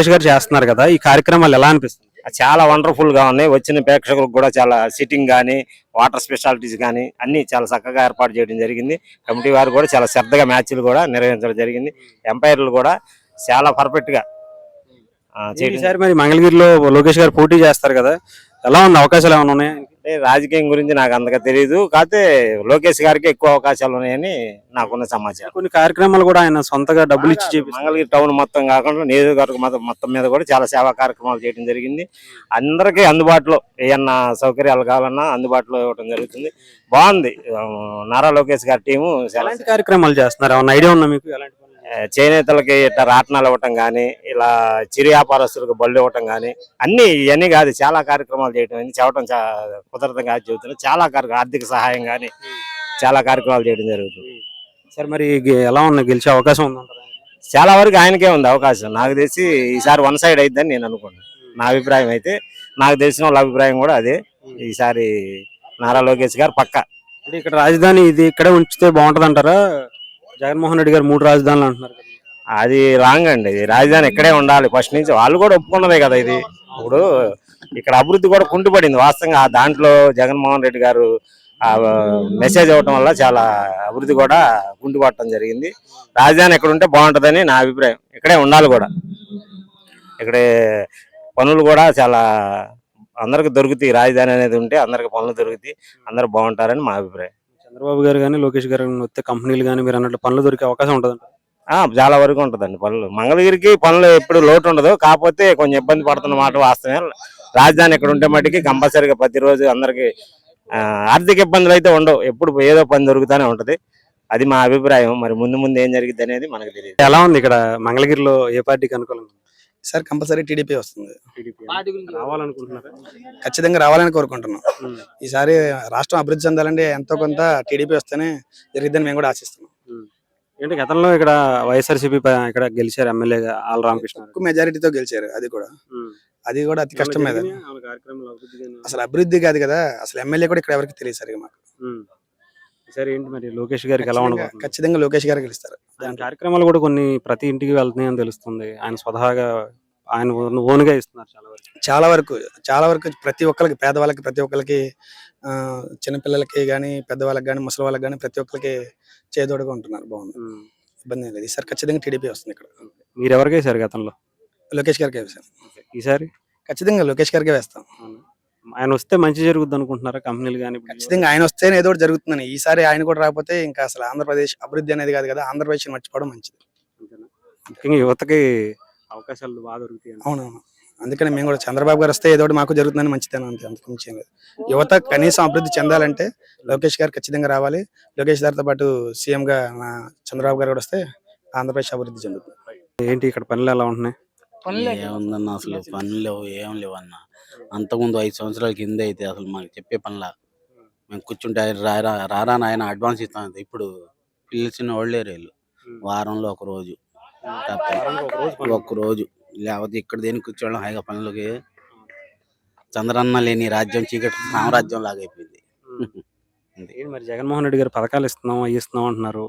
లోకేష్ గారు చేస్తున్నారు కదా ఈ కార్యక్రమాలు ఎలా అనిపిస్తుంది? చాలా వండర్ఫుల్గా ఉన్నాయి. వచ్చిన ప్రేక్షకులకు కూడా చాలా సిట్టింగ్ గానీ వాటర్ స్పెషాలిటీస్ గానీ అన్ని చాలా చక్కగా ఏర్పాటు చేయడం జరిగింది. కమిటీ వారు కూడా చాలా శ్రద్ధగా మ్యాచ్లు కూడా నిర్వహించడం జరిగింది. ఎంపైర్లు కూడా చాలా పర్ఫెక్ట్గా చేయడం మరి మంగళగిరిలో లోకేష్ గారు పోటీ చేస్తారు కదా ఎలా ఉంది? అవకాశాలు ఏమైనా ఉన్నాయి? అంటే రాజకీయం గురించి నాకు అంతగా తెలియదు కాకపోతే లోకేష్ గారికి ఎక్కువ అవకాశాలు ఉన్నాయని నాకున్న సమాచారం. కొన్ని కార్యక్రమాలు కూడా ఆయన సొంతగా డబ్బులు ఇచ్చి చేపిస్తారు. మంగళగిరి టౌన్ మొత్తం కాకుండా నియోజకవర్గం మొత్తం- మొత్తం మీద కూడా చాలా సేవా కార్యక్రమాలు చేయడం జరిగింది. అందరికీ అందుబాటులో ఏమన్నా సౌకర్యాలు కావాలన్నా అందుబాటులో ఇవ్వడం జరుగుతుంది. బాగుంది. నారా లోకేష్ గారి టీము ఎలాంటి కార్యక్రమాలు చేస్తున్నారు? ఏమన్నా ఐడియా ఉందా మీకు? ఎలాంటి చేనేతలకి ఇట్లా రాట్నాలు ఇవ్వటం కానీ ఇలా చిరు వ్యాపారస్తులకు బళ్ళు ఇవ్వటం కానీ అన్ని ఇవన్నీ కాదు చాలా కార్యక్రమాలు చేయటం అన్ని చెప్పడం కుదరదు కాదు చెబుతున్నాను చాలా కార్యక్రమం ఆర్థిక సహాయం కానీ చాలా కార్యక్రమాలు చేయడం జరుగుతుంది. సరే మరి ఎలా ఉంది గెలిచే అవకాశం ఉందంటారా? చాలా వరకు ఆయనకే ఉంది అవకాశం. నాకు తెలిసి ఈసారి వన్ సైడ్ అయిద్దని నేను అనుకున్నాను. నా అభిప్రాయం అయితే నాకు తెలిసిన వాళ్ళ అభిప్రాయం కూడా అదే. ఈసారి నారా లోకేష్ గారు పక్క. అంటే ఇక్కడ రాజధాని ఇది ఇక్కడే ఉంచితే బాగుంటది అంటారా జగన్మోహన్ రెడ్డి గారు మూడు రాజధానులు అంటున్నారు అది రాంగ్ అండి. ఇది రాజధాని ఇక్కడే ఉండాలి. ఫస్ట్ నుంచి వాళ్ళు కూడా ఒప్పుకున్నదే కదా ఇది. ఇప్పుడు ఇక్కడ అభివృద్ధి కూడా కుంటుపడింది. వాస్తవంగా ఆ దాంట్లో జగన్మోహన్ రెడ్డి గారు మెసేజ్ అవ్వటం వల్ల చాలా అభివృద్ధి కూడా కుంటుపడటం జరిగింది. రాజధాని ఎక్కడ ఉంటే బాగుంటుందని నా అభిప్రాయం. ఇక్కడే ఉండాలి కూడా. ఇక్కడే పనులు కూడా చాలా అందరికి దొరుకుతాయి. రాజధాని అనేది ఉంటే అందరికి పనులు దొరుకుతాయి. అందరు బాగుంటారని మా అభిప్రాయం. చంద్రబాబు గారు కానీ లోకేష్ గారు కానీ వస్తే కంపెనీలు కానీ మీరు అన్నట్లు పనులు దొరికే అవకాశం ఉంటుంది ఆ చాలా వరకు ఉంటదండి పనులు. మంగళగిరికి పనులు ఎప్పుడు లోటు ఉండదు. కాకపోతే కొంచెం ఇబ్బంది పడుతున్న మాట వాస్తవమే. రాజధాని ఇక్కడ ఉంటే మటుకి కంపల్సరీగా ప్రతిరోజు అందరికి ఆ, ఆర్థిక ఇబ్బందులు అయితే ఉండవు. ఎప్పుడు ఏదో పని దొరుకుతానే ఉంటది. అది మా అభిప్రాయం. మరి ముందు ముందు ఏం జరిగింది అనేది మనకు తెలియదు. ఎలా ఉంది ఇక్కడ మంగళగిరిలో ఏ పార్టీకి అనుకూలంగా సార్ కంపల్సరీ టీడీపీ వస్తుంది. రావాలనుకుంటున్నారా? ఖచ్చితంగా రావాలని కోరుకుంటున్నాం. ఈసారి రాష్ట్రం అభివృద్ధి చెందాలంటే ఎంతో కొంత టీడీపీ వస్తేనే జరిగిద్దని మేము కూడా ఆశిస్తున్నాం. ఏంటి గతంలో ఇక్కడ వైఎస్ఆర్సీపీ ఇక్కడ గెలిచారు ఎమ్మెల్యేగా ఆల్ రామకృష్ణ ఎక్కువ మెజారిటీతో గెలిచారు అది కూడా. అది కూడా అతి కష్టం మీద అసలు అభివృద్ధి కాదు కదా అసలు ఎమ్మెల్యే కూడా ఇక్కడ ఎవరికి తెలియదు సరిగా మాకు. సరే ఏంటి మరి లోకేష్ గారికి ఎలా ఉండబోతుంది? ఖచ్చితంగా లోకేష్ గారు గెలుస్తారు. ఆయన కార్యక్రమాలు కూడా కొన్ని ప్రతి ఇంటికి వెళ్తున్నాయని తెలుస్తుంది. ఆయన స్వతహాగా ఆయన ఓన్- ఓన్గా ఇస్తున్నారు చాలా వరకు. చాలా వరకు చాలా వరకు ప్రతి ఒక్కరికి పేదవాళ్ళకి ప్రతి ఒక్కరికి చిన్నపిల్లలకి కానీ పెద్దవాళ్ళకి కానీ ముసలి వాళ్ళకి కానీ ప్రతి ఒక్కరికి చేదోడుగా ఉంటున్నారు. బాగుంది. ఇబ్బంది లేదు. ఈసారి ఖచ్చితంగా టీడీపీ వస్తుంది ఇక్కడ. మీరు ఎవరికి వేశారు గతంలో? లోకేష్ గారికి వేస్తాం ఈసారి? ఖచ్చితంగా లోకేష్ గారికి వేస్తాం. ఆయన వస్తే మంచి జరుగుద్ది అనుకుంటున్నారా కంపెనీలు కానీ ఖచ్చితంగా ఆయన వస్తేనే ఏదో ఒకటి జరుగుతుందని. ఈసారి ఆయన కూడా రాకపోతే ఇంకా అసలు ఆంధ్రప్రదేశ్ అభివృద్ధి అనేది కాదు కదా ఆంధ్రప్రదేశ్ మర్చిపోవడం మంచిది. ముఖ్యంగా యువతకి అవకాశాలు బాగా దొరుకుతాయి అవునవును. అందుకని మేము కూడా చంద్రబాబు గారు వస్తే ఏదో ఒకటి మాకు జరుగుతుందని మంచిదని అంతే అంతకు మించి ఏం లేదు. యువత కనీసం అభివృద్ధి చెందాలంటే లోకేష్ గారు ఖచ్చితంగా రావాలి. లోకేష్ గారితో పాటు సీఎం గా మన చంద్రబాబు గారు కూడా వస్తే ఆంధ్రప్రదేశ్ అభివృద్ధి చెందుతుంది. ఏంటి ఇక్కడ పనులు ఎలా ఉంటున్నాయి? ఏముందన్న అసలు పనులు లేవు ఏం లేవు అన్న అంతకుముందు ఐదు సంవత్సరాల కింద అయితే అసలు మాకు చెప్పే పనిలా. మేము కూర్చుంటే ఆయన రారా రారా నాయన అడ్వాన్స్ ఇస్తాం ఇప్పుడు పిలిచిన వాళ్ళే రేళ్ళు వారంలో ఒక రోజు. తప్ప ఒక రోజు లేకపోతే ఇక్కడ దేనికి కూర్చోవడం హాయిగా పనులకి చంద్రన్న లేని రాజ్యం చీకటి సామ్రాజ్యం లాగా అయిపోయింది. మరి జగన్మోహన్ రెడ్డి గారు పథకాలు ఇస్తున్నాం అవి ఇస్తున్నాం అంటున్నారు.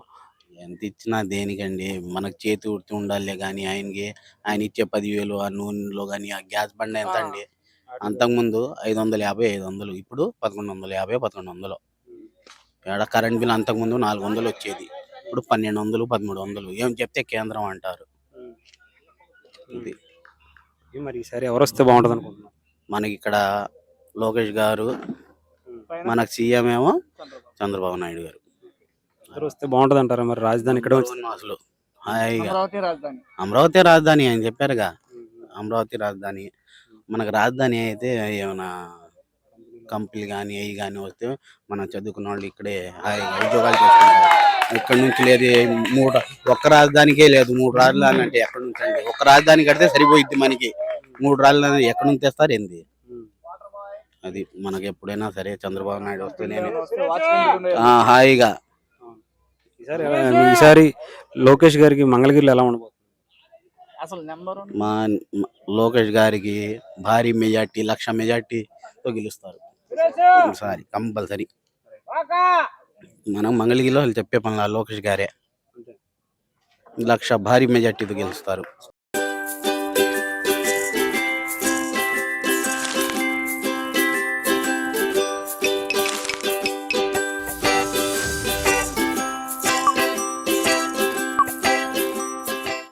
ఎంత ఇచ్చినా దేనికండి? మనకు చేతి ఉడితే ఉండాలి కానీ ఆయనకి ఆయన ఇచ్చే పదివేలు ఆ నూనెలో కానీ ఆ గ్యాస్ బండ ఎంత అండి అంతకుముందు ఐదు వందల యాభై ఐదు వందలు ఇప్పుడు పదకొండు వందల యాభై పదకొండు వందలు ఏడ కరెంట్ బిల్ అంతకుముందు నాలుగు వందలు వచ్చేది ఇప్పుడు పన్నెండు వందలు పదమూడు వందలు ఏం చెప్తే కేంద్రం అంటారు. ఇది. మరి ఈసారి ఎవరు వస్తే బాగుంటుంది అనుకుంటున్నాం మనకి ఇక్కడ లోకేష్ గారు మనకు సీఎం ఏమో చంద్రబాబు నాయుడు గారు. ఎవరు వస్తే బాగుంటుంది అంటారా మరి? రాజధాని ఇక్కడ అసలు హాయిగా. అమరావతి రాజధాని. అని చెప్పారుగా. అమరావతి రాజధాని. మనకు రాజధాని అయితే ఏమైనా కంపెనీలు కానీ అవి కానీ వస్తే మనం చదువుకున్న వాళ్ళు ఇక్కడే హాయిగా ఉద్యోగాలు చేసుకుంటారు. ఇక్కడ నుంచి లేదు మూడు ఒక్క రాజధానికే లేదు. మూడు రాజధాని అంటే ఎక్కడి నుంచి అండి ఒక్క రాజధాని కడితే సరిపోయిద్ది మనకి. మూడు రాజధాని ఎక్కడి నుంచి తెస్తారు ఏంది? అది మనకి ఎప్పుడైనా సరే చంద్రబాబు నాయుడు వస్తేనే ఆ, హాయిగా. ఈసారి ఎలా- ఈసారి లోకేష్ గారికి మంగళగిరిలో ఎలా ఉండబోతుంది? మా మా లోకేష్ గారికి భారీ మెజార్టీ లక్ష మెజార్టీతో గెలుస్తారు. ఈసారి కంపల్సరీ. మనం మంగళగిరిలో వాళ్ళు చెప్పే పనుల లోకేష్ గారే. లక్ష భారీ మెజార్టీతో గెలుస్తారు.